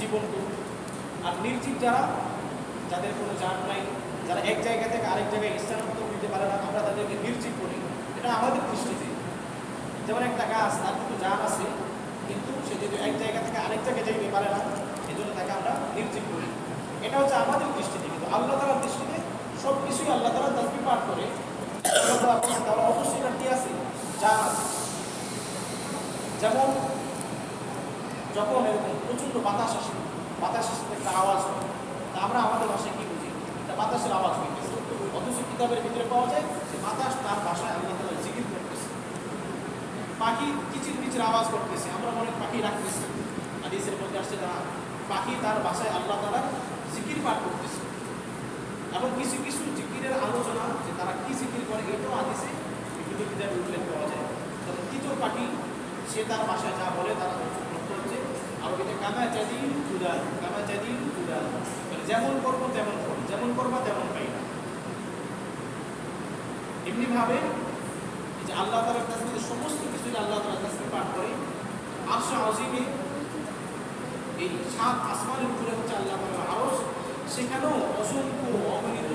জীবন্ত আর নির্জীব যারা, যাদের কোনো জান নাই, যারা এক জায়গা থেকে আরেক জায়গায় স্থানান্তর দিতে পারে না, আমরা তাদেরকে নির্জীব করি এটা আমাদের দৃষ্টিতে। যেমন একটা গাছ, তার কিন্তু জান আছে, কিন্তু সে যদি এক জায়গা থেকে আরেক জায়গায় যেতে পারে না এই জন্য তাকে আমরা নির্জীব করি এটা হচ্ছে আমাদের দৃষ্টিতে, কিন্তু আল্লাহ তালার দৃষ্টিতে সব কিছুই আল্লাহ তালা তসবি পাঠ করে। তারা অবশ্যই কি আছে জান আছে। যেমন যখন এরকম প্রচণ্ড বাতাস আসে বাতাস আসে একটা আওয়াজ হয়, তা আমরা আমাদের ভাষায় কি বুঝি? এটা বাতাসের আওয়াজ হইতেছে অথচ কিতাবের ভিতরে পাওয়া যায় যে বাতাস তার ভাষায় আল্লাহ তালা জিকির করতেছে। পাখি কিচির মিচির আওয়াজ করতেছে, আমরা অনেক পাখি রাখতেছি। হাদিসের মধ্যে আসছে না পাখি তার ভাষায় আল্লাহ তালা জিকির পাঠ করতেছে। এবং কিছু কিছু জিকিরের আলোচনা যে তারা কি জিকির করে, এটাও হাদিসে বিভিন্ন কিতাবে উল্লেখ পাওয়া যায়। যেমন তিতর পাখি, সে তার ভাষায় যা বলে তার কামা চাদিল উদার কামা উদার মানে যেমন করব তেমন করব, যেমন করবা তেমন পাই না। এমনিভাবে যে আল্লাহ তালার কাছ থেকে সমস্ত কিছু আল্লাহ তালার কাছে পাঠ করে, আরশা আজিমে এই সাত আসমানের উপরে হচ্ছে আল্লাহ তালার আরস সেখানেও অসংখ্য অগণিত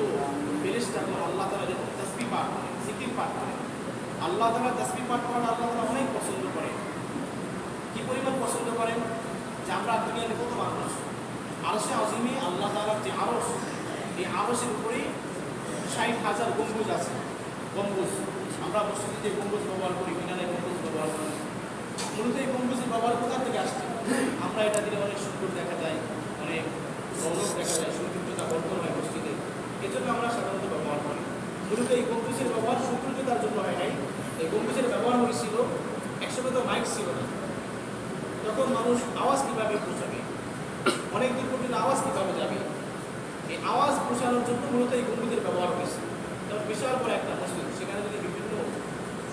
ফেরেস্তাগুলো আল্লাহ তালা যখন তসবি পাঠ করে সিকির পাঠ করে। আল্লাহ তালা তসবি পাঠ করাটা আল্লাহ তালা অনেক পছন্দ করে কি পরিমাণ পছন্দ করেন? যে আমরা দুনিয়াতে কত মানুষ? আরশে আজিমে আল্লাহ তালার যে আরস এই আরসের উপরে ষাট হাজার গম্বুজ আছে। গম্বুজ। আমরা মসজিদে যে গম্বুজ ব্যবহার করি, মিনারে গম্বুজ ব্যবহার করি। মূলত এই গম্বুজের ব্যবহার কোথা থেকে আসছে? আমরা এটা দিলে অনেক সুন্দর দেখা যায়, অনেক রৌনক দেখা যায়, সৌন্দর্যতা বর্ধন হয় মসজিদে। এজন্য আমরা সাধারণত ব্যবহার করি। মূলত এই গম্বুজের ব্যবহার সৌন্দর্যতার জন্য হয় নাই। এই গম্বুজের ব্যবহার হয়েছিল, একসময় তো মাইক ছিল না। তখন মানুষ আওয়াজ কীভাবে পৌঁছাবে? অনেক দূর পর্যন্ত আওয়াজ কীভাবে যাবে? এই আওয়াজ পৌঁছানোর জন্য মূলত এই গম্বুজের ব্যবহার হয়েছে। যেমন বিশাল বড় একটা মসজিদ, সেখানে যদি বিভিন্ন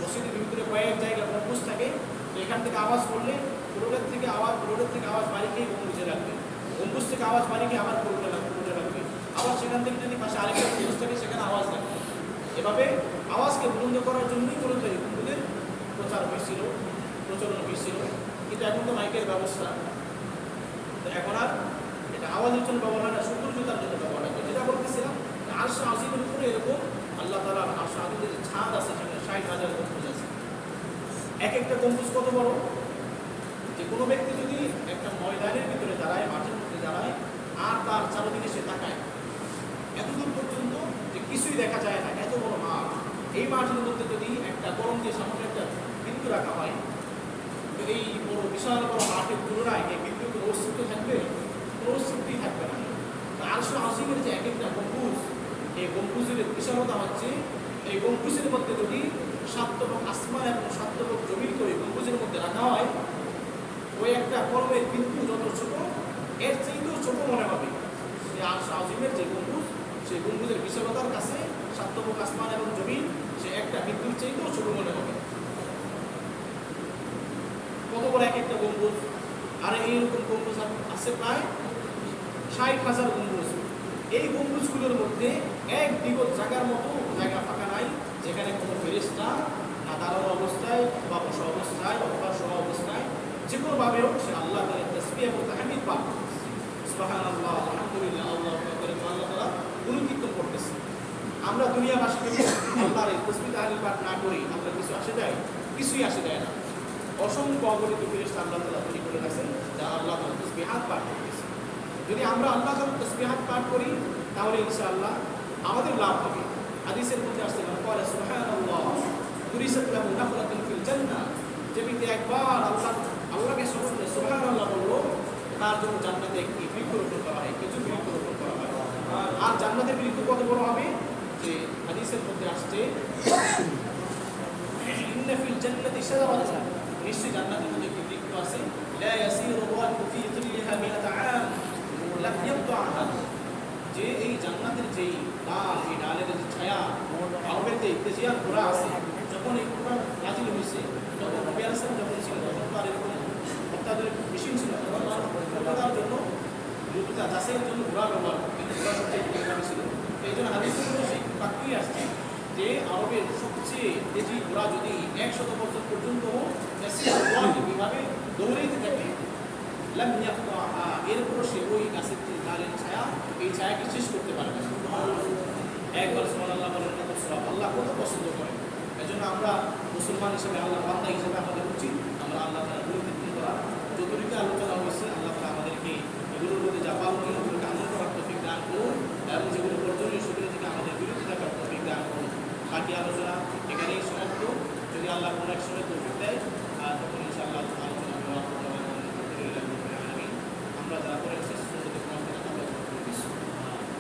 মসজিদের বিভিন্ন কয়েক জায়গায় গম্বুজ থাকে, তো এখান থেকে আওয়াজ করলে রোডের থেকে আওয়াজ, রোডের থেকে আওয়াজ বাড়ি খেয়ে গম্বুজে রাখবে। গম্বুজ থেকে আওয়াজ বাড়ি খেয়ে আবার রোডে রাখবে রোডে রাখবে। আবার সেখান থেকে যদি পাশে আরেকটা গম্বুজ থাকে, সেখানে আওয়াজ রাখবে। এভাবে আওয়াজকে বন্ধ করার জন্যই মূলত এই গম্বুজের প্রচার হয়েছিল, প্রচলন হয়েছিল। কিন্তু এখন তো মাইকের ব্যবস্থা। তো এখন আর এটা আওয়াজের জন্য ব্যবহার হয় না সৌন্দর্যতার জন্য ব্যবহার হয় যেটা বলতেছিলাম আরশা আজিমের উপরে এরকম আল্লাহ তালার আরশা আজিমের যে ছাদ আছে সেখানে ষাট হাজার গম্বুজ আছে। এক একটা গম্বুজ কত বড়? যে কোনো ব্যক্তি যদি একটা ময়দানের ভিতরে দাঁড়ায়, মাঠের মধ্যে দাঁড়ায়, আর তার চারদিকে সে তাকায়, এতদূর পর্যন্ত যে কিছুই দেখা যায় না, এত বড় মাঠ। এই মাঠের মধ্যে যদি একটা গরম দিয়ে সামনে একটা বিন্দু রাখা হয় এই বড় বিশাল বড় মাঠের তুলনায় এই বিন্দু কোনো অস্তিত্ব থাকবে, কোনো অস্তিত্বই থাকবে না। আরশো আসিমের যে এক একটা গম্বুজ, এই গম্বুজের বিশালতা হচ্ছে, এই গম্বুজের মধ্যে যদি সাতটক আসমান এবং সাতটক জমিন করে গম্বুজের মধ্যে রাখা হয়, ওই একটা পর্বের বিন্দু যত ছোট, এর চেয়েও ছোট মনে হবে। সেই আরশো আজিমের যে গম্বুজ, সেই গম্বুজের বিশালতার কাছে সাতটক আসমান এবং জমিন, সে একটা বিন্দুর চেয়েও ছোট মনে হবে। কত বড় এক একটা গম্বুজ, আর এইরকম গম্বুজ আছে প্রায় ষাট হাজার গম্বুজ। এই গম্বুজগুলোর মধ্যে এক বিগত জায়গার মতো জায়গা ফাঁকা নাই, যেখানে কোনো ফেরিস্তা না দাঁড়ানো অবস্থায় বা বসা অবস্থায় অথবা শোয়া অবস্থায়, যে কোনোভাবে হোক সে আল্লাহ তালের তসবি এবং তাহামিদ পাঠ সুবাহান আল্লাহ আলহামদুলিল্লাহ, আল্লাহ করে আল্লাহ তালা করতেছে। আমরা দুনিয়াবাসীকে আল্লাহর তসবি তাহামিদ পাঠ না করি আমরা কিছু আসে যায়, কিছুই আসে যায় না। অসংখ্য অগণিত ফেরেস্তা আল্লাহ তালা তৈরি করে রাখছেন, যা আল্লাহ তালা তসবিহাত পাঠ করতেছে যদি আমরা আল্লাহ তালা তসবিহাত পাঠ করি, তাহলে ইনশাআল্লাহ আমাদের লাভ হবে। হাদিসের মধ্যে আসছে না পরে সুবহানাল্লাহ তুরিসাত লাহু নাফলাতুন ফিল জান্নাহ যে ব্যক্তি একবার আল্লাহ, আল্লাহকে স্মরণ করে সুবহানাল্লাহ বলল, তার জন্য জান্নাতে একটি বৃক্ষরোপণ করা হয়, কিছু বৃক্ষরোপণ করা হয়। আর জান্নাতের বৃক্ষ কত বড় হবে? যে হাদিসের মধ্যে আসছে, ইন্না ফিল জান্নাতি শাজারাতান নিশ্চয়ই জান্নাতের মধ্যে একটি বৃক্ষ আছে লা ইয়াসিরু রাকু ফি যিল্লিহা মিআতা আম, লাম ইয়াবতা'হা যে এই জান্নাতের যেই ডাল, এই ডালের যে ছায়া আরবের যে ইত্তেজিয়ার ঘোড়া আছে, যখন এই ঘোড়া নাজিল হয়েছে, তখন নবী আলাইহিস যখন ছিল তখন তো আর এরকম অত্যাধুনিক মেশিন ছিল। তখন দ্রুততার জন্য দ্রুততা যাচাইয়ের জন্য ঘোড়া ব্যবহার কিন্তু ঘোড়া সবচেয়ে দ্রুতগামী ছিল এই জন্য হাদিসের মধ্যে সেই বাক্যই আসছে যে আরবের সবচেয়ে তেজি ঘোড়া যদি একশত বছর পর্যন্ত দৌড়াইতে থাকে এরপরও সে ওই গাছের ডালের ছায়া এই ছায়াকে শেষ করতে পারবে না একবার সুবহানাল্লাহ বলেন কত সব আল্লাহ কত পছন্দ করেন এজন্য আমরা মুসলমান হিসেবে আল্লাহ বান্দা হিসেবে আমাদের উচিত আমরা আল্লাহ